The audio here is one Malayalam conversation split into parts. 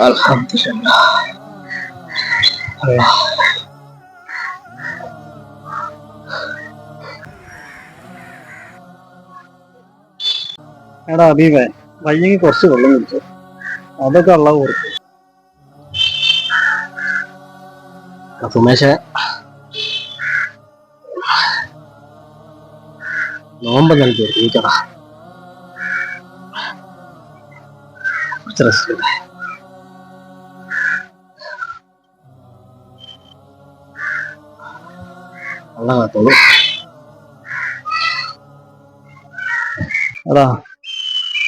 الحمد لله الله എടാ അബീബേ വയ്യെങ്കിൽ കുറച്ച് വെള്ളം കുടിച്ചു. അതൊക്കെ ഉള്ള കൊടുത്തു സുമേഷ. നോമ്പ് നൽകി ജയിക്കടാ കുറച്ച് എടാ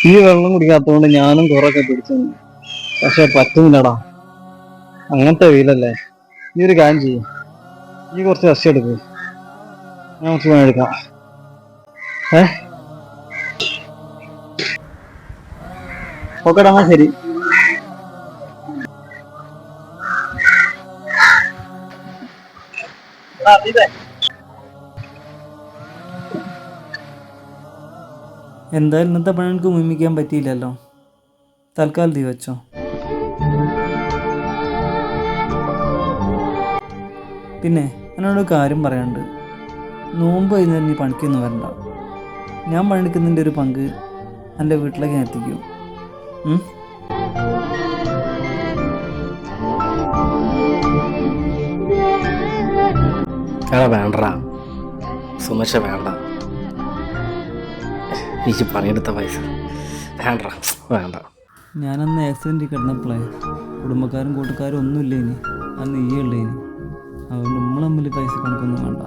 ഈ വെള്ളം കുടിക്കാത്തതുകൊണ്ട് ഞാനും കുറൊക്കെ പിടിച്ചു പക്ഷെ പറ്റുന്നില്ലടാ. അങ്ങനത്തെ വെയിലല്ലേ. നീ ഒരു കാര്യം ചെയ്യും. നീ കുറച്ച് റെസ്റ്റ് എടുക്ക്. ഞാൻ കുറച്ച് പണി എടുക്കാം. ഏ? ഓക്കെടാ ശരി. എന്തായാലും ഇന്നത്തെ പണി എനിക്ക് മുമ്മിക്കാൻ പറ്റിയില്ലല്ലോ. തൽക്കാലം തീ വെച്ചോ. പിന്നെ എന്നോട് കാര്യം പറയാനുണ്ട്. നോമ്പ് കഴിഞ്ഞാൽ നീ പണിക്കൊന്നും വരണ്ട. ഞാൻ പണിയെടുക്കുന്നതിന്റെ ഒരു പങ്ക് എന്റെ വീട്ടിലേക്ക് ഞാൻ എത്തിക്കും. വേണ്ട. സുമേഷ വേണ്ട. എനിക്ക് പണിയെടുത്ത പൈസ. വേണ്ടടാ വേണ്ട. ഞാനന്ന് ആക്സിഡന്റിൽ കിടന്നപ്പോളെ കുടുംബക്കാരും കൂട്ടുകാരും ഒന്നുമില്ല ഇനി അന്ന് ഈ ഉള്ളേ ഇനി അതുകൊണ്ട് നമ്മൾ പൈസ കണക്കൊന്നും വേണ്ട.